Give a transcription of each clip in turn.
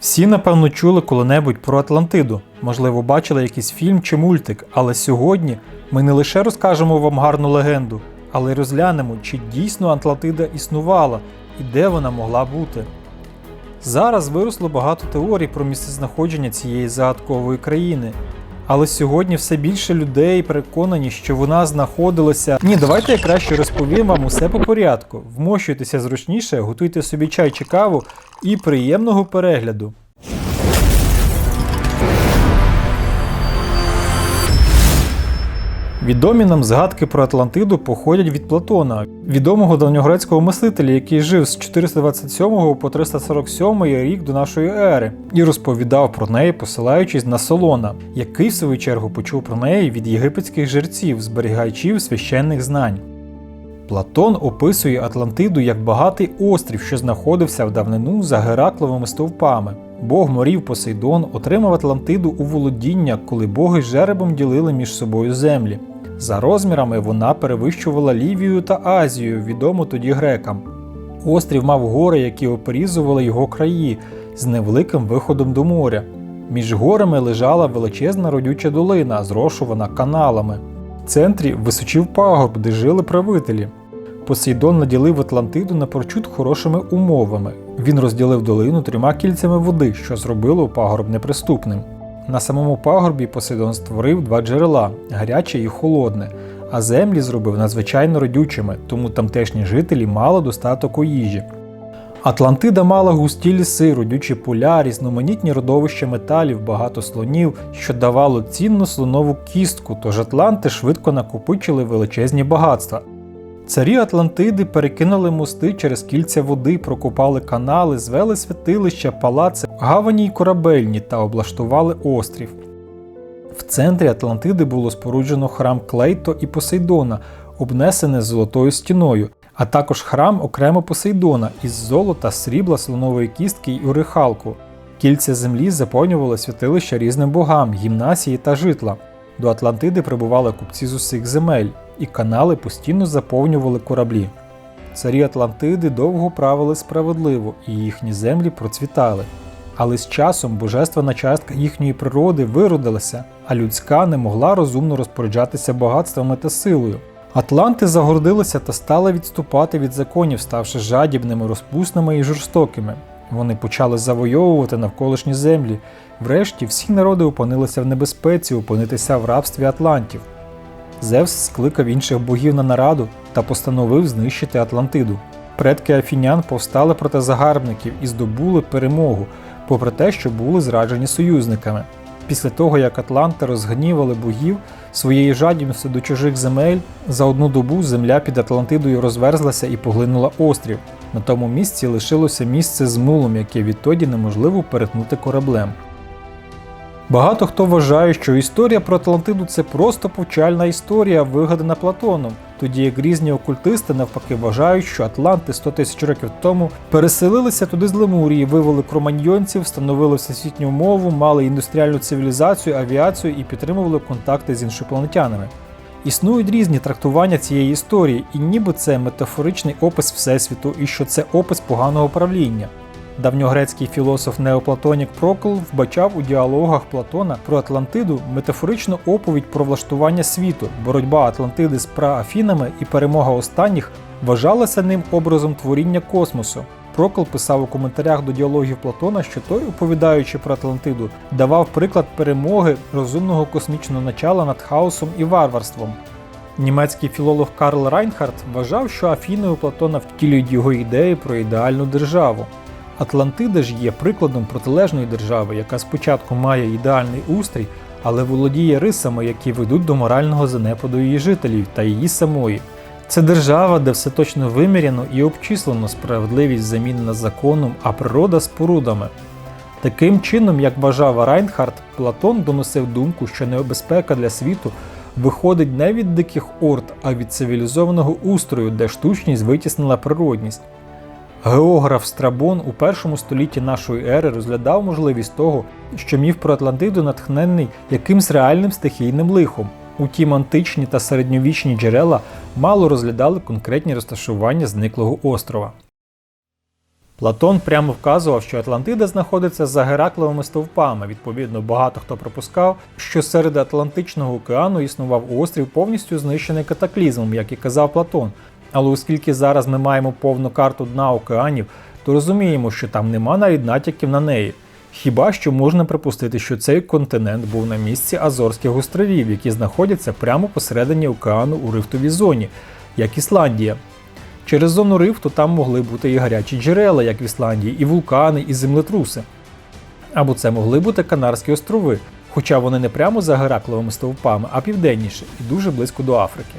Всі, напевно, чули коли-небудь про Атлантиду, можливо, бачили якийсь фільм чи мультик, але сьогодні ми не лише розкажемо вам гарну легенду, але й розглянемо, чи дійсно Атлантида існувала і де вона могла бути. Зараз виросло багато теорій про місцезнаходження цієї загадкової країни. Але сьогодні все більше людей переконані, що вона знаходилася. Ні, давайте я краще розповім вам усе по порядку. Вмощуйтеся зручніше, готуйте собі чай чи каву і приємного перегляду. Відомі нам згадки про Атлантиду походять від Платона, відомого давньогрецького мислителя, який жив з 427 по 347 рік до нашої ери, і розповідав про неї, посилаючись на Солона, який в свою чергу почув про неї від єгипетських жерців, зберігаючів священних знань. Платон описує Атлантиду як багатий острів, що знаходився в давнину за Геракловими стовпами. Бог морів Посейдон отримав Атлантиду у володіння, коли боги жеребом ділили між собою землі. За розмірами вона перевищувала Лівію та Азію, відому тоді грекам. Острів мав гори, які оперізували його краї з невеликим виходом до моря. Між горами лежала величезна родюча долина, зрошувана каналами. В центрі височив пагорб, де жили правителі. Посейдон наділив Атлантиду напрочуд хорошими умовами. Він розділив долину трьома кільцями води, що зробило пагорб неприступним. На самому пагорбі Посейдон створив два джерела гаряче і холодне, а землі зробив надзвичайно родючими, тому тамтешні жителі мали достаток у їжі. Атлантида мала густі ліси, родючі поля, різноманітні родовища металів, багато слонів, що давало цінну слонову кістку, тож Атланти швидко накопичили величезні багатства. Царі Атлантиди перекинули мости через кільця води, прокопали канали, звели святилища, палаци, гавані й корабельні та облаштували острів. В центрі Атлантиди було споруджено храм Клейто і Посейдона, обнесене золотою стіною, а також храм окремо Посейдона із золота, срібла, слонової кістки й урихалку. Кільця землі заповнювали святилища різним богам, гімнасії та житла. До Атлантиди прибували купці з усіх земель, і канали постійно заповнювали кораблі. Царі Атлантиди довго правили справедливо, і їхні землі процвітали. Але з часом божественна частка їхньої природи виродилася, а людська не могла розумно розпоряджатися багатствами та силою. Атланти загордилися та стали відступати від законів, ставши жадібними, розпусними і жорстокими. Вони почали завойовувати навколишні землі. Врешті всі народи опинилися в небезпеці опинитися в рабстві Атлантів. Зевс скликав інших богів на нараду та постановив знищити Атлантиду. Предки афінян повстали проти загарбників і здобули перемогу, попри те, що були зраджені союзниками. Після того, як Атланти розгнівали богів своєю жадібністю до чужих земель, за одну добу земля під Атлантидою розверзлася і поглинула острів. На тому місці лишилося місце з мулом, яке відтоді неможливо перетнути кораблем. Багато хто вважає, що історія про Атлантиду це просто повчальна історія, вигадана Платоном, тоді як різні окультисти навпаки вважають, що Атланти 100 тисяч років тому переселилися туди з Лемурії, вивели кроманьйонців, встановили всесвітню мову, мали індустріальну цивілізацію, авіацію і підтримували контакти з іншопланетянами. Існують різні трактування цієї історії, і ніби це метафоричний опис Всесвіту, і що це опис поганого правління. Давньогрецький філософ Неоплатонік Прокл вбачав у діалогах Платона про Атлантиду метафоричну оповідь про влаштування світу, боротьба Атлантиди з праафінами і перемога останніх вважалася ним образом творіння космосу. Прокл писав у коментарях до діалогів Платона, що той, оповідаючи про Атлантиду, давав приклад перемоги розумного космічного начала над хаосом і варварством. Німецький філолог Карл Райнхард вважав, що Афіни у Платона втілюють його ідеї про ідеальну державу. Атлантида ж є прикладом протилежної держави, яка спочатку має ідеальний устрій, але володіє рисами, які ведуть до морального занепаду її жителів та її самої. Це держава, де все точно виміряно і обчислено справедливість замінена законом, а природа спорудами. Таким чином, як вважав Райнхард, Платон доносив думку, що небезпека для світу виходить не від диких орд, а від цивілізованого устрою, де штучність витіснила природність. Географ Страбон у першому столітті нашої ери розглядав можливість того, що міф про Атлантиду натхнений якимсь реальним стихійним лихом. Утім, античні та середньовічні джерела мало розглядали конкретні розташування зниклого острова. Платон прямо вказував, що Атлантида знаходиться за Геракловими стовпами. Відповідно, багато хто припускав, що серед Атлантичного океану існував острів, повністю знищений катаклізмом, як і казав Платон. Але оскільки зараз ми маємо повну карту дна океанів, то розуміємо, що там нема навіть натяків на неї. Хіба що можна припустити, що цей континент був на місці Азорських островів, які знаходяться прямо посередині океану у рифтовій зоні, як Ісландія. Через зону рифту там могли бути і гарячі джерела, як в Ісландії, і вулкани, і землетруси. Або це могли бути Канарські острови, хоча вони не прямо за Геракловими стовпами, а південніше і дуже близько до Африки.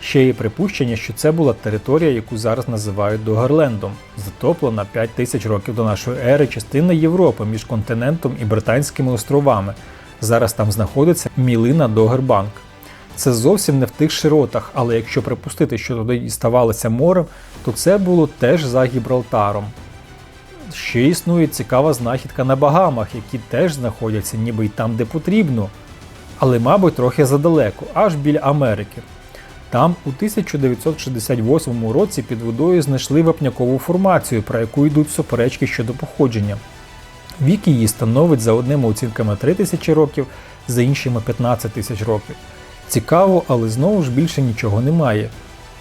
Ще є припущення, що це була територія, яку зараз називають Догерлендом, затоплена 5 тисяч років до нашої ери частина Європи між континентом і Британськими островами. Зараз там знаходиться мілина Догербанк. Це зовсім не в тих широтах, але якщо припустити, що туди ставалося морем, то це було теж за Гібралтаром. Ще існує цікава знахідка на Багамах, які теж знаходяться ніби й там, де потрібно, але, мабуть, трохи задалеко, аж біля Америки. Там у 1968 році під водою знайшли вапнякову формацію, про яку йдуть суперечки щодо походження. Вік її становить за одними оцінками 3 тисячі років, за іншими 15 тисяч років. Цікаво, але знову ж більше нічого немає.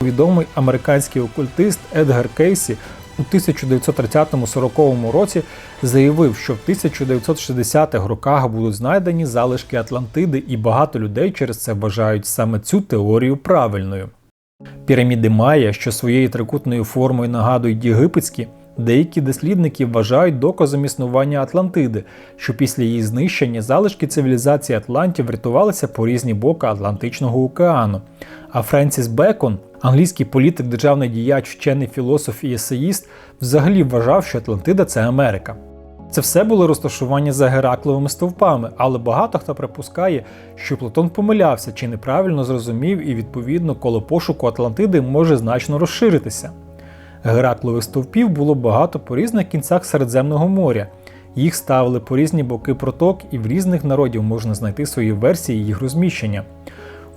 Відомий американський окультист Едгар Кейсі у 1930-40 році заявив, що в 1960-х роках будуть знайдені залишки Атлантиди, і багато людей через це вважають саме цю теорію правильною. Піраміди Майя, що своєю трикутною формою нагадують єгипетські, деякі дослідники вважають доказом існування Атлантиди, що після її знищення залишки цивілізації Атлантів врятувалися по різні боки Атлантичного океану. А Френсіс Бекон, англійський політик, державний діяч, вчений філософ і есеїст, взагалі вважав, що Атлантида це Америка. Це все було розташування за Геракловими стовпами, але багато хто припускає, що Платон помилявся чи неправильно зрозумів, і відповідно коло пошуку Атлантиди може значно розширитися. Гераклових стовпів було багато по різних кінцях Середземного моря. Їх ставили по різні боки проток, і в різних народів можна знайти свої версії їх розміщення.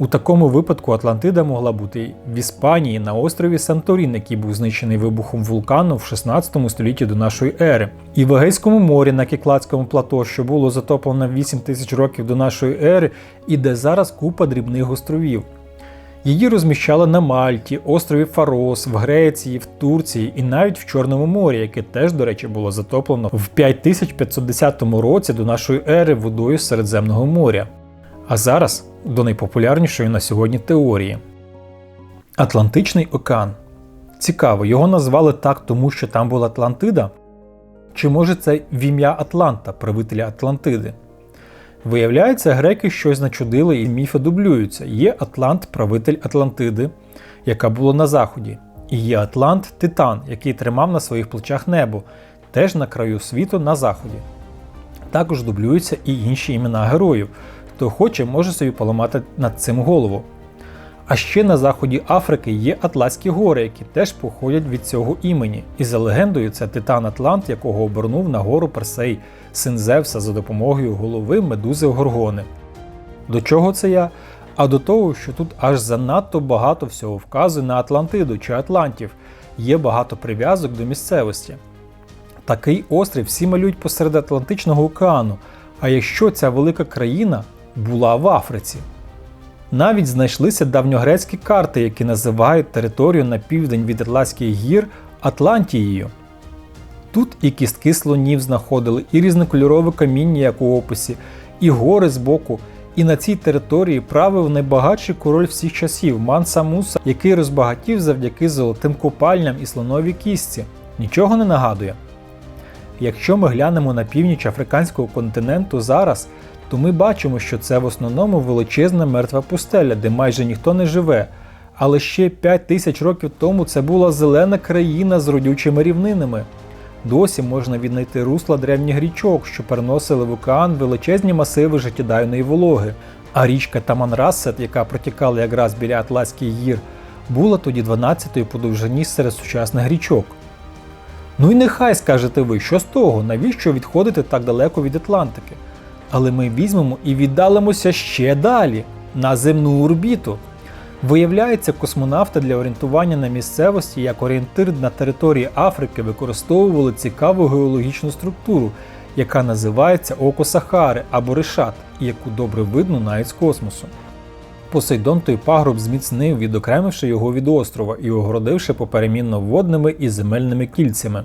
У такому випадку Атлантида могла бути в Іспанії на острові Санторін, який був знищений вибухом вулкану в 16 столітті до нашої ери, і в Егейському морі на Кікладському плато, що було затоплено 8 тисяч років до нашої ери, і де зараз купа дрібних островів. Її розміщали на Мальті, острові Фарос, в Греції, в Турції і навіть в Чорному морі, яке теж, до речі, було затоплено в 5510 році до нашої ери водою Середземного моря. А зараз до найпопулярнішої на сьогодні теорії. Атлантичний океан. Цікаво, його назвали так, тому що там була Атлантида? Чи може це в ім'я Атланта, правителя Атлантиди? Виявляється, греки щось начудили і міфи дублюються. Є Атлант, правитель Атлантиди, яка була на заході, і є Атлант Титан, який тримав на своїх плечах небо, теж на краю світу на заході. Також дублюються і інші імена героїв. Хто хоче, може собі поламати над цим голову. А ще на заході Африки є Атлантські гори, які теж походять від цього імені. І за легендою, це Титан Атлант, якого обернув на гору Персей, син Зевса за допомогою голови медузи Горгони. До чого це я? А до того, що тут аж занадто багато всього вказує на Атлантиду чи Атлантів, є багато прив'язок до місцевості. Такий острів всі малюють посеред Атлантичного океану. А якщо ця велика країна була в Африці? Навіть знайшлися давньогрецькі карти, які називають територію на південь від Атлантських гір Атлантією. Тут і кістки слонів знаходили, і різнокольорове каміння, як у описі, і гори збоку. І на цій території правив найбагатший король всіх часів Манса Муса, який розбагатів завдяки золотим копальням і слоновій кістці. Нічого не нагадує. Якщо ми глянемо на північ африканського континенту зараз, то ми бачимо, що це в основному величезна мертва пустеля, де майже ніхто не живе. Але ще 5 тисяч років тому це була зелена країна з родючими рівнинами. Досі можна віднайти русла древніх річок, що переносили в океан величезні масиви життєдайної вологи. А річка Таманрассет, яка протікала якраз біля Атлантських гір, була тоді 12-ю по довжині серед сучасних річок. Ну і нехай скажете ви, що з того, навіщо відходити так далеко від Атлантики? Але ми візьмемо і віддалимося ще далі на земну орбіту. Виявляється, космонавти для орієнтування на місцевості як орієнтир на території Африки використовували цікаву геологічну структуру, яка називається Око Сахари або Решат, яку добре видно навіть з космосу. Посейдон той пагруб зміцнив, відокремивши його від острова і огородивши поперемінно водними і земельними кільцями.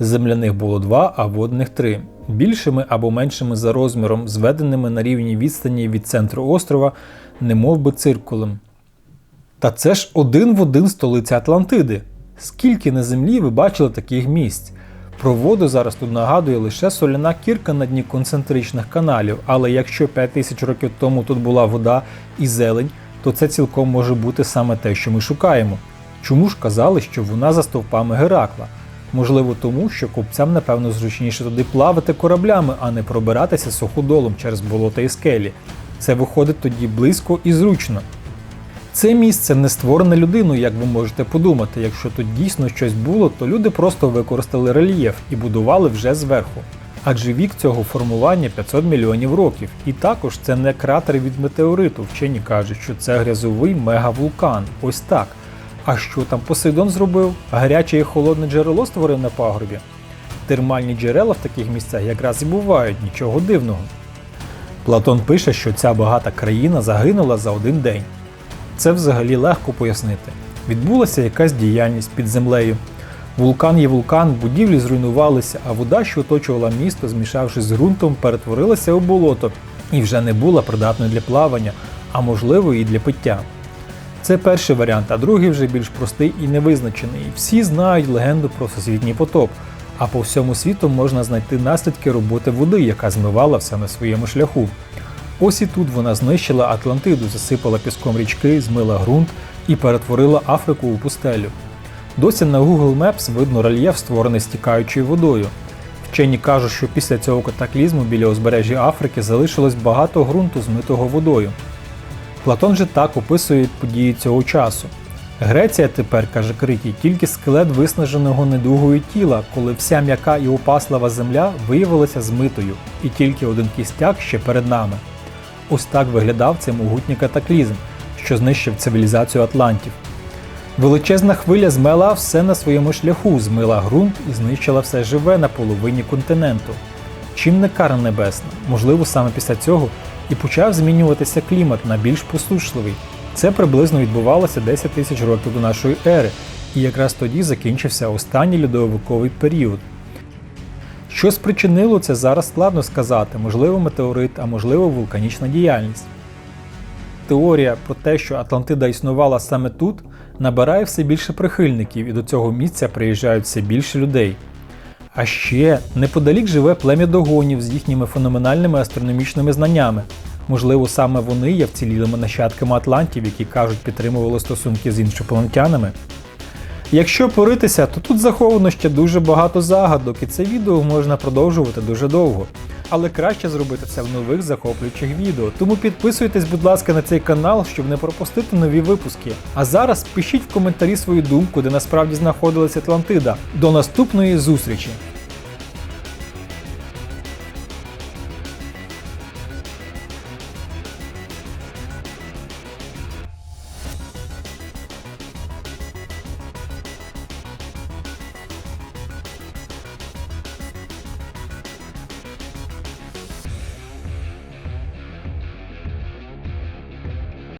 Земляних було два, а водних три, більшими або меншими за розміром, зведеними на рівні відстані від центру острова, немов би циркулем. Та це ж один в один столиця Атлантиди. Скільки на землі ви бачили таких місць? Про воду зараз тут нагадує лише соляна кірка на дні концентричних каналів, але якщо 5000 років тому тут була вода і зелень, то це цілком може бути саме те, що ми шукаємо. Чому ж казали, що вона за стовпами Геракла? Можливо, тому, що купцям, напевно, зручніше туди плавати кораблями, а не пробиратися суходолом через болота і скелі. Це виходить тоді близько і зручно. Це місце не створене людиною, як ви можете подумати. Якщо тут дійсно щось було, то люди просто використали рельєф і будували вже зверху. Адже вік цього формування 500 мільйонів років. І також це не кратер від метеориту. Вчені кажуть, що це грязовий мегавулкан. Ось так. А що там Посейдон зробив? Гаряче і холодне джерело створив на пагорбі? Термальні джерела в таких місцях якраз і бувають, нічого дивного. Платон пише, що ця багата країна загинула за один день. Це взагалі легко пояснити. Відбулася якась діяльність під землею. Вулкан є вулкан, будівлі зруйнувалися, а вода, що оточувала місто, змішавшись з ґрунтом, перетворилася у болото і вже не була придатною для плавання, а можливо і для пиття. Це перший варіант, а другий вже більш простий і невизначений. Всі знають легенду про всесвітній потоп, а по всьому світу можна знайти наслідки роботи води, яка змивала все на своєму шляху. Ось і тут вона знищила Атлантиду, засипала піском річки, змила ґрунт і перетворила Африку у пустелю. Досі на Google Maps видно рельєф, створений стікаючою водою. Вчені кажуть, що після цього катаклізму біля узбережжя Африки залишилось багато ґрунту, змитого водою. Платон же так описує події цього часу. Греція тепер, каже Критій, тільки скелет виснаженого недугою тіла, коли вся м'яка і опаслива земля виявилася змитою, і тільки один кістяк ще перед нами. Ось так виглядав цей могутній катаклізм, що знищив цивілізацію Атлантів. Величезна хвиля змела все на своєму шляху, змила ґрунт і знищила все живе на половині континенту. Чим не кара небесна, можливо, саме після цього і почав змінюватися клімат на більш посушливий. Це приблизно відбувалося 10 тисяч років до нашої ери, і якраз тоді закінчився останній льодовиковий період. Що спричинило це зараз складно сказати, можливо, метеорит, а можливо, вулканічна діяльність. Теорія про те, що Атлантида існувала саме тут, набирає все більше прихильників, і до цього місця приїжджають все більше людей. А ще неподалік живе плем'я догонів з їхніми феноменальними астрономічними знаннями. Можливо, саме вони є вцілілими нащадками атлантів, які кажуть, підтримували стосунки з іншопланетянами. Якщо поритися, то тут заховано ще дуже багато загадок, і це відео можна продовжувати дуже довго. Але краще зробити це в нових захоплюючих відео. Тому підписуйтесь, будь ласка, на цей канал, щоб не пропустити нові випуски. А зараз пишіть в коментарі свою думку, де насправді знаходилася Атлантида. До наступної зустрічі!